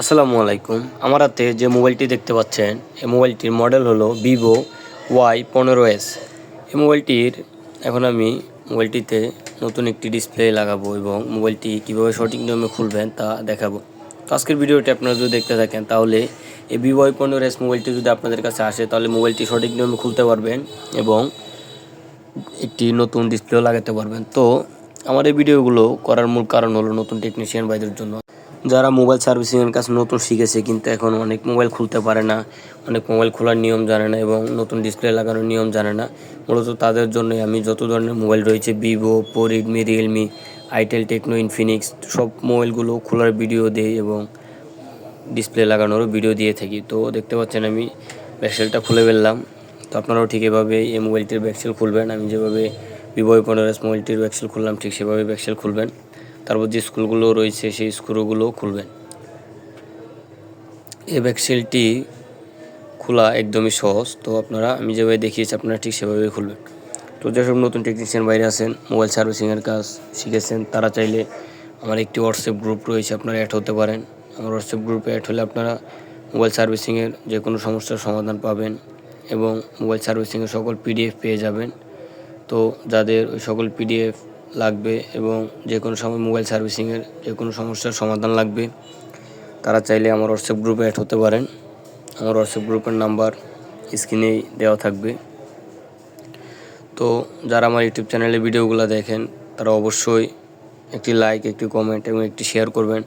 আসসালামু আলাইকুম। আমার হাতে যে মোবাইলটি দেখতে পাচ্ছেন, এই মোবাইলটির মডেল হলো ভিভো ওয়াই পনেরো এস। এই মোবাইলটির এখন আমি মোবাইলটিতে নতুন একটি ডিসপ্লে লাগাবো এবং মোবাইলটি কীভাবে সঠিক নিয়মে খুলবেন তা দেখাবো। আজকের ভিডিওটি আপনারা যদি দেখতে থাকেন, তাহলে এই ভিভো ওয়াই পনেরো এস মোবাইলটি যদি আপনাদের কাছে আসে, তাহলে মোবাইলটি সঠিক নিয়মে খুলতে পারবেন এবং একটি নতুন ডিসপ্লেও লাগাতে পারবেন। তো আমার এই ভিডিওগুলো করার মূল কারণ হলো নতুন টেকনিশিয়ান ভাইদের জন্য। যারা মোবাইল সার্ভিসিংয়ের কাছে নতুন শিখেছে কিন্তু এখন অনেক মোবাইল খুলতে পারে না, অনেক মোবাইল খোলার নিয়ম জানে না এবং নতুন ডিসপ্লে লাগানোর নিয়ম জানে না। মূলত তাদের জন্যই আমি যত ধরনের মোবাইল রয়েছে Vivo Oppo Redmi Realme itel Tecno Infinix সব মোবাইলগুলো খোলার ভিডিও দিই এবং ডিসপ্লে লাগানোরও ভিডিও দিয়ে থাকি। তো দেখতে পাচ্ছেন আমি ব্যাকসেলটা খুলে ফেললাম। তো আপনারাও ঠিক এভাবে এই মোবাইলটির ব্যাকসেল খুলবেন। আমি যেভাবে ভিভো পনেরো মোবাইলটির ব্যাকসেল খুললাম, ঠিক সেভাবে ব্যাকসেল খুলবেন। তারপর যে স্কুলগুলো রয়েছে সেই স্ক্রুগুলো খুলবেন। এই ব্যাকসেলটি খোলা একদমই সহজ। তো আপনারা, আমি যেভাবে দেখিয়েছি, আপনারা ঠিক সেভাবেই খুলবেন। তো যেসব নতুন টেকনিশিয়ান বাইরে আছেন মোবাইল সার্ভিসিংয়ের কাজ শিখেছেন। তারা চাইলে আমার একটি হোয়াটসঅ্যাপ গ্রুপ রয়েছে, আপনারা অ্যাড হতে পারেন। আমার হোয়াটসঅ্যাপ গ্রুপে অ্যাড হলে আপনারা মোবাইল সার্ভিসিংয়ের যে কোনো সমস্যার সমাধান পাবেন এবং মোবাইল সার্ভিসিংয়ের সকল পিডিএফ পেয়ে যাবেন। তো যাদের ওই সকল পিডিএফ লাগবে এবং যে কোনো সময় মোবাইল সার্ভিসিংয়ের যে কোনো সমস্যার সমাধান লাগবে। তারা চাইলে আমার হোয়াটসঅ্যাপ গ্রুপে অ্যাড হতে পারেন। আমার হোয়াটসঅ্যাপ গ্রুপের নাম্বার স্ক্রিনেই দেওয়া থাকবে। তো যারা আমার ইউটিউব চ্যানেলে ভিডিওগুলো দেখেন, তারা অবশ্যই একটি লাইক একটি কমেন্ট এবং একটি শেয়ার করবেন।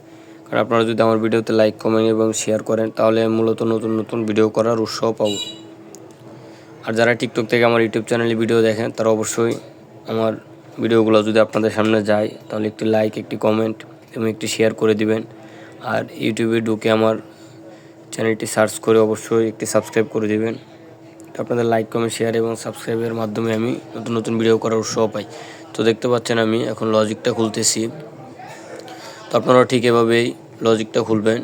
কারণ আপনারা যদি আমার ভিডিওতে লাইক কমেন্ট এবং শেয়ার করেন, তাহলে মূলত নতুন নতুন ভিডিও করার উৎসাহ পাবো। আর যারা টিকটক থেকে আমার ইউটিউব চ্যানেলে ভিডিও দেখেন, তারা অবশ্যই আমার ভিডিওগুলো যদি আপনাদের সামনে যায়, তাহলে একটি লাইক একটি কমেন্ট এবং একটি শেয়ার করে দিবেন। আর ইউটিউবে ঢুকে আমার চ্যানেলটি সার্চ করে অবশ্যই একটি সাবস্ক্রাইব করে দিবেন। আপনাদের লাইক কমেন্ট শেয়ার এবং সাবস্ক্রাইবের মাধ্যমে আমি নতুন নতুন ভিডিও করার উৎসাহ পাই। তো দেখতে পাচ্ছেন আমি এখন লজিকটা খুলতেছি। তো আপনারা ঠিক এভাবেই লজিকটা খুলবেন।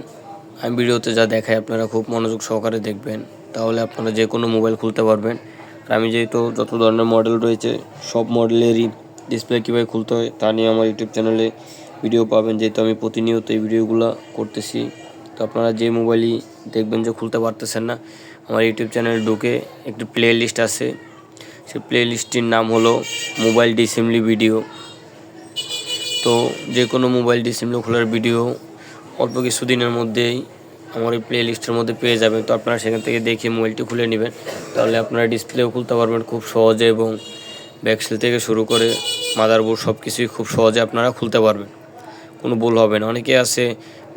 আমি ভিডিওতে যা দেখাই আপনারা খুব মনোযোগ সহকারে দেখবেন। তাহলে আপনারা যে কোনো মোবাইল খুলতে পারবেন। আর আমি যেহেতু যত ধরনের মডেল রয়েছে, সব মডেলেরই ডিসপ্লে কীভাবে খুলতে হয়, তা নিয়ে আমার ইউটিউব চ্যানেলে ভিডিও পাবেন। যেহেতু আমি প্রতিনিয়ত এই ভিডিওগুলো করতেছি, তো আপনারা যে মোবাইলই দেখবেন যে খুলতে পারতেছেন না, আমার ইউটিউব চ্যানেলে ঢুকে একটি প্লে লিস্ট আছে। সেই প্লে লিস্টটির নাম হলো মোবাইল ডিসেম্বলি ভিডিও তো যে কোনো মোবাইল ডিসেম্বলি খোলার ভিডিও অল্প কিছুদিনের মধ্যেই আমার এই প্লে লিস্টের মধ্যে পেয়ে যাবেন। তো আপনারা সেখান থেকে দেখে মোবাইলটি খুলে নেবেন। তাহলে আপনারা ডিসপ্লেও খুলতে পারবেন খুব সহজে এবং ব্যাকসেল থেকে শুরু করে মাদারবোর্ড সব কিছুই খুব সহজে আপনারা খুলতে পারবেন। কোনো ভুল হবে না। অনেকে আছে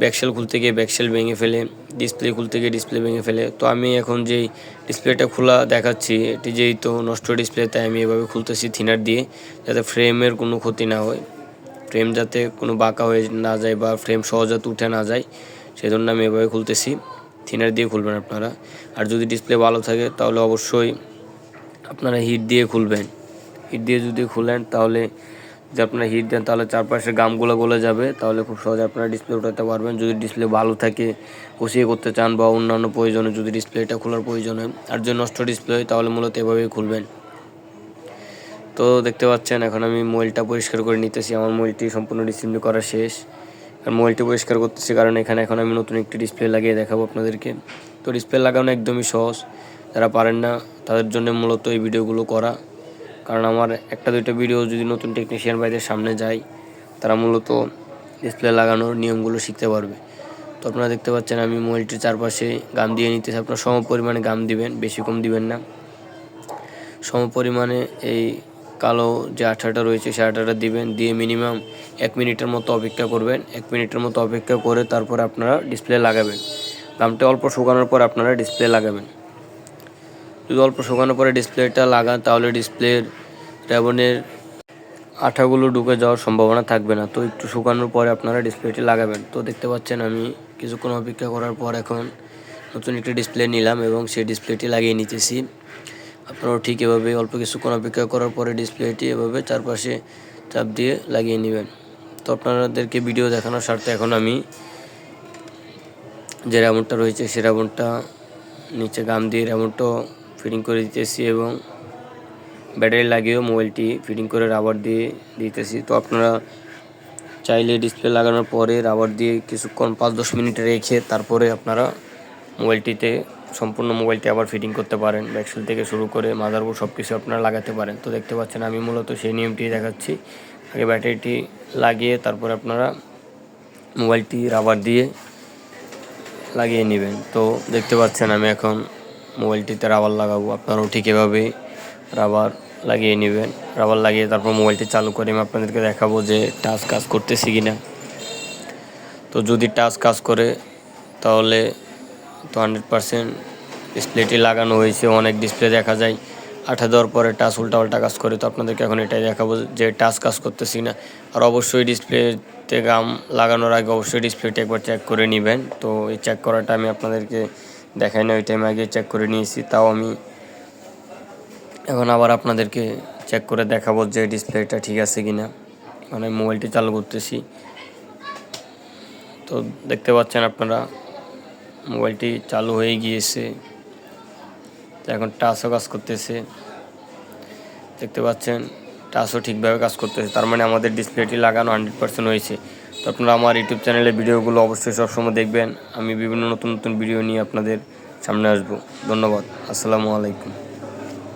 ব্যাকসেল খুলতে গিয়ে ব্যাকসেল ভেঙে ফেলে ডিসপ্লে খুলতে গিয়ে ডিসপ্লে ভেঙে ফেলে। তো আমি এখন যেই ডিসপ্লেটা খোলা দেখাচ্ছি, এটি যেই তো নষ্ট ডিসপ্লে তাই আমি এভাবে খুলতেছি থিনার দিয়ে যাতে ফ্রেমের কোনো ক্ষতি না হয়। ফ্রেম যাতে কোনো বাঁকা হয়ে না যায় বা ফ্রেম সহজে উঠে না যায় সেই জন্য আমি এভাবে খুলতেছি। থিনার দিয়ে খুলবেন আপনারা। আর যদি ডিসপ্লে ভালো থাকে, তাহলে অবশ্যই আপনারা হিট দিয়ে খুলবেন। হিট দিয়ে যদি খুলেন, তাহলে যদি আপনারা হিট দেন, তাহলে চারপাশে গামগুলো গলে যাবে। তাহলে খুব সহজে আপনারা ডিসপ্লে উঠাতে পারবেন। যদি ডিসপ্লে ভালো থাকে কষিয়ে করতে চান বা অন্যান্য প্রয়োজনে যদি ডিসপ্লেটা খোলার প্রয়োজন হয়, আর যদি নষ্ট ডিসপ্লে হয়, তাহলে মূলত এভাবেই খুলবেন। তো দেখতে পাচ্ছেন, এখন আমি মোবাইলটা পরিষ্কার করে নিতেছি। আমার মোবাইলটি সম্পূর্ণ ডিসপ্লে করা শেষ। আর মোবাইলটি পরিষ্কার করতেছি কারণ এখানে এখন আমি নতুন একটি ডিসপ্লে লাগিয়ে দেখাবো আপনাদেরকে। তো ডিসপ্লে লাগানো একদমই সহজ। যারা পারেন না, তাদের জন্য মূলত এই ভিডিওগুলো করা। কারণ আমার একটা দুইটা ভিডিও যদি নতুন টেকনিশিয়ান ভাইদের সামনে যায় তারা মূলত ডিসপ্লে লাগানোর নিয়মগুলো শিখতে পারবে। তো আপনারা দেখতে পাচ্ছেন আমি মোবাইলটির চারপাশে গাম দিয়ে নিতেছি। আপনার সম পরিমাণে গাম দিবেন, বেশি কম দিবেন না। সম পরিমাণে এই কালো যে আঠাটা রয়েছে সে আঠাটা দিবেন। দিয়ে মিনিমাম এক মিনিটের মতো অপেক্ষা করবেন। এক মিনিটের মতো অপেক্ষা করে তারপরে আপনারা ডিসপ্লে লাগাবেন। গামটা অল্প শুকানোর পর আপনারা ডিসপ্লে লাগাবেন। যদি অল্প শুকানোর পরে ডিসপ্লেটা লাগান, তাহলে ডিসপ্লের র্যাবনের আঠাগুলো ঢুকে যাওয়ার সম্ভাবনা থাকবে না। তো একটু শুকানোর পরে আপনারা ডিসপ্লেটি লাগাবেন। তো দেখতে পাচ্ছেন আমি কিছুক্ষণ অপেক্ষা করার পর এখন নতুন একটি ডিসপ্লে নিলাম এবং সেই ডিসপ্লেটি লাগিয়ে নিতেছি। আপনারাও ঠিক এভাবে অল্প কিছুক্ষণ অপেক্ষা করার পরে ডিসপ্লেটি এভাবে চারপাশে চাপ দিয়ে লাগিয়ে নেবেন। তো আপনাদেরকে ভিডিও দেখানোর স্বার্থে এখন আমি যে র্যামনটা রয়েছে, সে র্যামনটা নিচে গাম দিয়ে র্যামনটা ফিটিং করে দিতেছি এবং ব্যাটারি লাগিয়েও মোবাইলটি ফিটিং করে রাবার দিয়ে দিতেছি। তো আপনারা চাইলে ডিসপ্লে লাগানোর পরে রাবার দিয়ে কিছুক্ষণ পাঁচ দশ মিনিট রেখে তারপরে আপনারা মোবাইলটিতে, সম্পূর্ণ মোবাইলটি আবার ফিটিং করতে পারেন। ব্যাকসেল থেকে শুরু করে মাদারবোর্ড সব কিছু আপনারা লাগাতে পারেন। তো দেখতে পাচ্ছেন আমি মূলত সেই নিয়মটি দেখাচ্ছি। আগে ব্যাটারিটি লাগিয়ে তারপরে আপনারা মোবাইলটি রাবার দিয়ে লাগিয়ে নেবেন। তো দেখতে পাচ্ছেন আমি এখন মোবাইলটিতে রাবার লাগাবো। আপনারাও ঠিক এভাবে রাবার লাগিয়ে নেবেন। রাবার লাগিয়ে তারপর মোবাইলটি চালু করে আমি আপনাদেরকে দেখাবো যে টাচ কাজ করতেছি কি না তো যদি টাচ কাজ করে, তাহলে তো হান্ড্রেড পারসেন্ট ডিসপ্লেটি লাগানো হয়েছে। অনেক ডিসপ্লে দেখা যায়। আঠা দেওয়ার পরে টাচ উল্টা উল্টা কাজ করে। তো আপনাদেরকে এখন এটাই দেখাবো যে টাচ কাজ করতেছি না আর অবশ্যই ডিসপ্লেতে গাম লাগানোর আগে অবশ্যই ডিসপ্লেটি একবার চেক করে নেবেন। তো এই চেক করাটা আমি আপনাদেরকে দেখাই না, ওই টাইম আগে চেক করে নিয়েছি। তাও আমি এখন আবার আপনাদেরকে চেক করে দেখাবো যে ডিসপ্লেটা ঠিক আছে কি না মানে মোবাইলটি চালু করতেছি। তো দেখতে পাচ্ছেন আপনারা মোবাইলটি চালু হয়ে গিয়েছে। এখন টাচও কাজ করতেছে। দেখতে পাচ্ছেন টাচও ঠিকভাবে কাজ করতেছে। তার মানে আমাদের ডিসপ্লেটি লাগানো হান্ড্রেড পার্সেন্ট হয়েছে। তো আপনারা আমার ইউটিউব চ্যানেলে ভিডিওগুলো অবশ্যই সবসময় দেখবেন। আমি বিভিন্ন নতুন নতুন ভিডিও নিয়ে আপনাদের সামনে আসব। ধন্যবাদ। আসসালামু আলাইকুম।